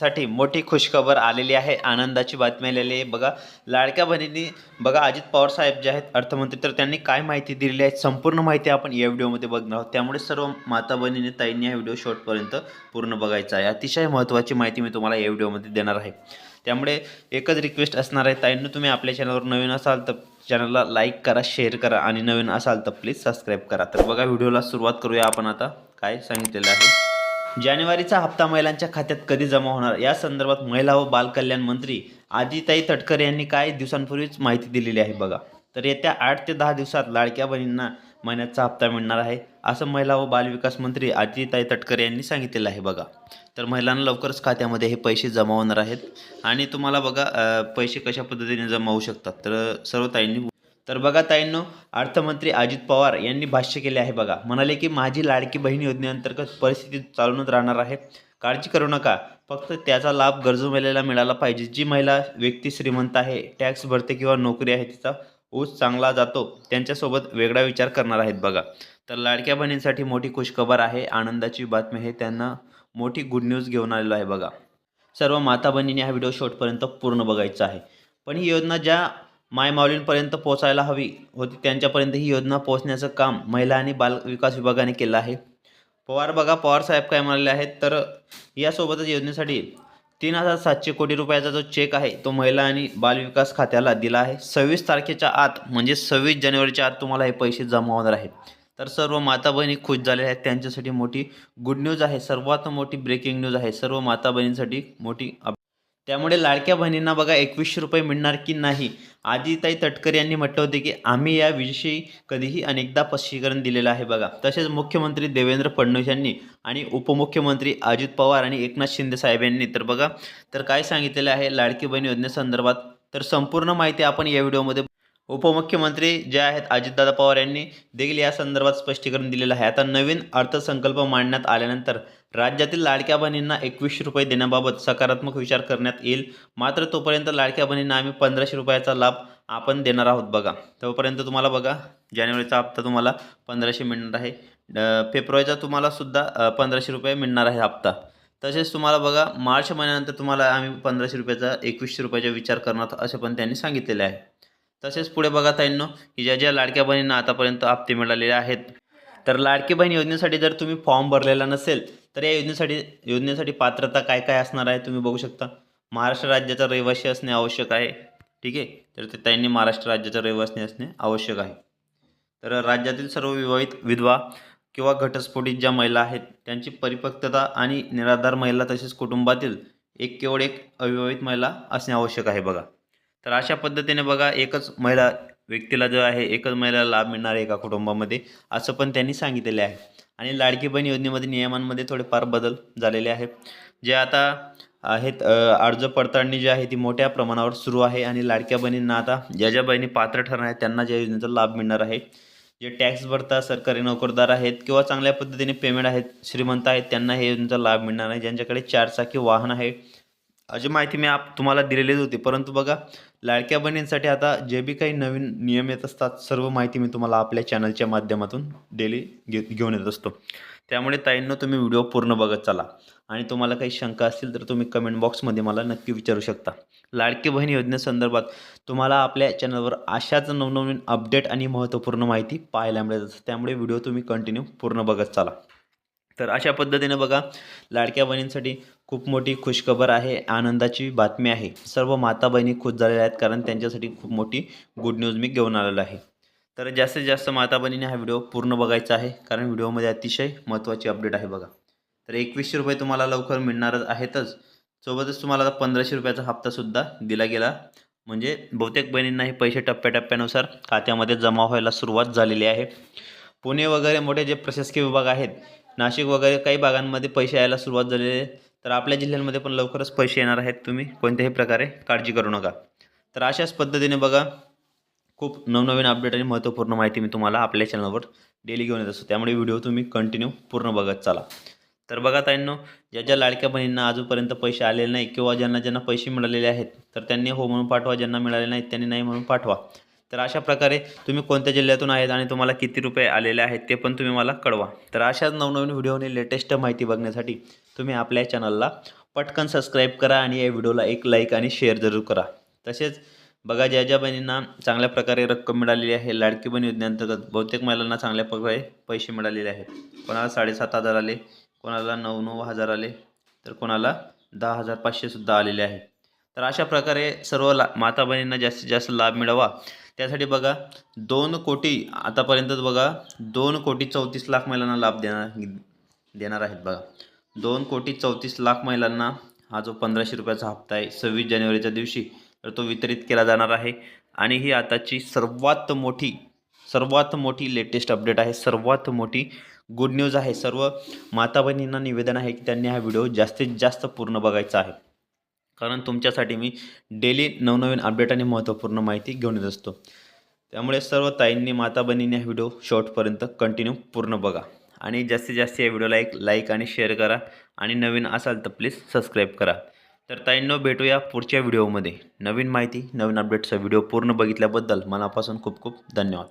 साठी मोठी खुशखबर आलेली आहे. आनंदाची बातमी आलेली आहे. बघा लाडक्या बहिणींनी बघा अजित पवार साहेब जे आहेत अर्थमंत्री तर त्यांनी काय माहिती दिलेली आहे? संपूर्ण माहिती आपण या व्हिडिओमध्ये बघणार आहोत. त्यामुळे सर्व माता बहिणींनी ताईंनी हा व्हिडिओ शॉर्टपर्यंत पूर्ण बघायचा आहे. अतिशय महत्त्वाची माहिती मी तुम्हाला या व्हिडिओमध्ये देणार आहे. त्यामुळे एकच रिक्वेस्ट असणार आहे. ताईंनी तुम्ही आपल्या चॅनलवर नवीन असाल तर चॅनलला लाईक करा शेअर करा आणि नवीन असाल तर प्लीज सबस्क्राईब करा. तर बघा व्हिडिओला सुरुवात करूया आपण आता. काय सांगितलेलं आहे? जानेवारीचा हप्ता महिलांच्या खात्यात कधी जमा होणार? या संदर्भात महिला व बालकल्याण मंत्री आदिताई तटकरे यांनी काही दिवसांपूर्वीच माहिती दिलेली आहे बघा. तर येत्या आठ ते दहा दिवसात लाडक्या बहिणींना महिन्याचा हप्ता मिळणार आहे असं महिला व बालविकास मंत्री आदिताई तटकरे यांनी सांगितलेलं आहे बघा. तर महिलांना लवकरच खात्यामध्ये हे पैसे जमा होणार आहेत. आणि तुम्हाला बघा पैसे कशा पद्धतीने जमा होऊ शकतात? तर सर्व ताईंनी तर बघा ताईंनो अर्थमंत्री अजित पवार यांनी भाष्य केले आहे बघा. म्हणाले की माझी लाडकी बहीण योजनेअंतर्गत परिस्थिती चालूनच राहणार आहे. काळजी करू नका. फक्त त्याचा लाभ गरजू महिलेला मिळाला पाहिजे. जी महिला व्यक्ती श्रीमंत आहे टॅक्स भरते किंवा नोकरी आहे तिचा ऊस चांगला जातो त्यांच्यासोबत वेगळा विचार करणार आहेत बघा. तर लाडक्या बहिणींसाठी मोठी खुशखबर आहे. आनंदाची बातमी आहे. त्यांना मोठी गुड न्यूज घेऊन आलेलो आहे बघा. सर्व माता बहिणींनी हा व्हिडिओ शेवटपर्यंत पूर्ण बघायचा आहे. पण ही योजना ज्या मायमाऊलींपर्यंत पोहोचायला हवी होती. त्यांच्यापर्यंत ही योजना पोहोचण्याचं काम महिला आणि बाल विकास विभागाने केलं आहे. पवार बघा पवार साहेब काय म्हणाले आहेत तर यासोबतच योजनेसाठी तीन हजार सातशे कोटी रुपयाचा जो चेक आहे तो महिला आणि बालविकास खात्याला दिला आहे. सव्वीस तारखेच्या आत म्हणजे सव्वीस जानेवारीच्या आत तुम्हाला हे पैसे जमा होणार आहेत. तर सर्व माता बहिणी खुश झालेल्या आहेत. त्यांच्यासाठी मोठी गुड न्यूज आहे. सर्वात मोठी ब्रेकिंग न्यूज आहे. सर्व माता बहिणींसाठी मोठी त्यामुळे लाडक्या बहिणींना बघा एकवीसशे रुपये मिळणार की नाही? आदिताई तटकर यांनी म्हटलं होते की आम्ही याविषयी कधीही अनेकदा स्पष्टीकरण दिलेलं आहे बघा. तसेच मुख्यमंत्री देवेंद्र फडणवीस यांनी आणि उपमुख्यमंत्री अजित पवार आणि एकनाथ शिंदे साहेब यांनी तर बघा तर काय सांगितलेलं आहे लाडकी बहीण योजनेसंदर्भात? तर संपूर्ण माहिती आपण या व्हिडिओमध्ये उपमुख्यमंत्री जे आहेत अजितदादा पवार यांनी देखील या संदर्भात स्पष्टीकरण दिलेलं आहे. आता नवीन अर्थसंकल्प मांडण्यात आल्यानंतर राज्यातील लाडक्या बहिणींना एकवीसशे रुपये देण्याबाबत सकारात्मक विचार करण्यात येईल. मात्र तोपर्यंत लाडक्या बहिणींना आम्ही पंधराशे रुपयाचा लाभ आपण देणार आहोत बघा. तोपर्यंत तुम्हाला बघा जानेवारीचा हप्ता तुम्हाला पंधराशे मिळणार आहे. फेब्रुवारीचा तुम्हाला सुद्धा पंधराशे रुपये मिळणार आहे हप्ता. तसेच तुम्हाला बघा मार्च महिन्यानंतर तुम्हाला आम्ही पंधराशे रुपयाचा एकवीसशे रुपयाचा विचार करणार आहोत असे पण त्यांनी सांगितलेले आहे. तसेच पुढे बघा ताईंनो की ज्या ज्या लाडक्या बहिणींना आतापर्यंत हप्ते मिळालेले आहेत तर लाडकी बहीण योजनेसाठी जर तुम्ही फॉर्म भरलेला नसेल तर या योजनेसाठी योजनेसाठी पात्रता काय काय असणार आहे तुम्ही बघू शकता. महाराष्ट्र राज्याचा रहिवासी असणे आवश्यक आहे. ठीक आहे? तर ते त्यांनी महाराष्ट्र राज्याचा रहिवासी असणे आवश्यक आहे. तर राज्यातील सर्व विवाहित विधवा किंवा घटस्फोटित ज्या महिला आहेत त्यांची परिपक्वता आणि निराधार महिला तसेच कुटुंबातील एक केवळ एक अविवाहित महिला असणे आवश्यक आहे बघा. तर अशा पद्धतीने बघा एकच महिला व्यक्तीला जो आहे एकच महिला लाभ मिळणार आहे एका कुटुंबामध्ये असं पण त्यांनी सांगितलेले आहे. आणि लाडकी बहीण योजनेमध्ये नियमांमध्ये थोडेफार बदल झालेले आहे जे आता आहेत अर्ज पडताळणी जी आहे ती मोठ्या प्रमाणावर सुरू आहे आणि लाडक्या बहिणींना आता ज्या ज्या बहिणी पात्र ठरणार आहेत त्यांना ज्या योजनेचा लाभ मिळणार आहे. जे टॅक्स भरतात सरकारी नोकरदार आहेत किंवा चांगल्या पद्धतीने पेमेंट आहेत श्रीमंत आहेत त्यांना हे योजनेचा लाभ मिळणार आहे ज्यांच्याकडे चारचाकी वाहन आहे अशी माहिती मी आप तुम्हाला दिलेलीच होती. परंतु बघा लाडक्या बहिणींसाठी आता जे बी काही नवीन नियम येत असतात सर्व माहिती मी तुम्हाला आपल्या चॅनलच्या माध्यमातून डेली घे घेऊन येत असतो. त्यामुळे ताईंनो तुम्ही व्हिडिओ पूर्ण बघत चला. आणि तुम्हाला काही शंका असतील तर तुम्ही कमेंट बॉक्समध्ये मला नक्की विचारू शकता. लाडकी बहीण योजनेसंदर्भात तुम्हाला आपल्या चॅनलवर अशाच नवनवीन अपडेट आणि महत्त्वपूर्ण माहिती पाहायला मिळत असते त्यामुळे व्हिडिओ तुम्ही कंटिन्यू पूर्ण बघत चला. तर अशा पद्धतीने बघा लाडक्या बहिणींसाठी खूप मोठी खुशखबर आहे आनंदाची बातमी आहे. सर्व माता बहिणी खुश झालेल्या आहेत कारण त्यांच्यासाठी खूप मोठी गुड न्यूज मी घेऊन आलेलो आहे. तर जास्तीत जास्त माता बहिणीने हा व्हिडिओ पूर्ण बघायचा आहे कारण व्हिडिओमध्ये अतिशय महत्त्वाची अपडेट आहे बघा. तर एकवीसशे रुपये तुम्हाला लवकर मिळणारच आहेतच. सोबतच तुम्हाला पंधराशे रुपयाचा हप्तासुद्धा दिला गेला. म्हणजे बहुतेक बहिणींना हे पैसे टप्प्याटप्प्यानुसार खात्यामध्ये जमा व्हायला सुरुवात झालेली आहे. पुणे वगैरे मोठे जे प्रशासकीय विभाग आहेत नाशिक वगैरे काही भागांमध्ये पैसे यायला सुरुवात झालेली आहे. तर आपल्या जिल्ह्यांमध्ये पण लवकरच पैसे येणार आहेत तुम्ही. कोणत्याही प्रकारे काळजी करू नका. तर अशाच पद्धतीने बघा खूप नवनवीन अपडेट आणि महत्त्वपूर्ण माहिती मी तुम्हाला आपल्या चॅनलवर डेली घेऊन येत असतो. त्यामुळे व्हिडिओ तुम्ही कंटिन्यू पूर्ण बघत चाला. तर बघा ताईंनो ज्या ज्या लाडक्या बहिणींना अजूनपर्यंत पैसे आलेले नाही किंवा ज्यांना ज्यांना पैसे मिळालेले आहेत तर त्यांनी हो म्हणून पाठवा. ज्यांना मिळाले नाहीत त्यांनी नाही म्हणून पाठवा. तर अशा प्रकारे तुम्ही कोणत्या जिल्ह्यातून आहेत आणि तुम्हाला किती रुपये आलेले आहेत ते पण तुम्ही मला कळवा. तर अशाच नवनवीन व्हिडिओने लेटेस्ट माहिती बघण्यासाठी तुम्ही आपल्या चॅनलला पटकन सबस्क्राईब करा आणि या व्हिडिओला एक लाईक आणि शेअर जरूर करा. तसेच बघा ज्या ज्या बहिणींना चांगल्या प्रकारे रक्कम मिळालेली आहे लाडकी बहीण योजनेअंतर्गत बहुतेक महिलांना चांगल्या प्रकारे पैसे मिळालेले आहेत. कोणाला साडेसात हजार आले कोणाला नऊ नऊ हजार आले तर कोणाला दहा हजार पाचशेसुद्धा आलेले आहे. तर अशा प्रकारे सर्व ला माता बहिणींना जास्तीत जास्त लाभ मिळावा. त्यासाठी बघा दोन कोटी आतापर्यंतच बघा दोन कोटी चौतीस लाख महिलांना लाभ देणार देणार आहेत बघा. दोन कोटी चौतीस लाख महिलांना हा जो पंधराशे रुपयाचा हप्ता आहे सव्वीस जानेवारीच्या दिवशी तर तो वितरित केला जाणार आहे. आणि ही आताची सर्वात मोठी सर्वात मोठी लेटेस्ट अपडेट आहे सर्वात मोठी गुड न्यूज आहे. सर्व माता बहिणींना निवेदन आहे की त्यांनी हा व्हिडिओ जास्तीत जास्त पूर्ण बघायचा आहे. कारण तुमच्यासाठी मी डेली नवनवीन अपडेट आणि महत्त्वपूर्ण माहिती घेऊन येत असतो. त्यामुळे सर्व ताईंनी माता बहिणींनी हा व्हिडिओ शॉर्टपर्यंत कंटिन्यू पूर्ण बघा. आणि जास्तीत जास्त या व्हिडिओला एक लाईक आणि शेअर करा. आणि नवीन असाल तर प्लीज सबस्क्राईब करा. तर ताईंनो भेटूया पुढच्या व्हिडिओमध्ये नवीन माहिती नवीन अपडेटचा व्हिडिओ पूर्ण बघितल्याबद्दल मनापासून खूप खूप धन्यवाद.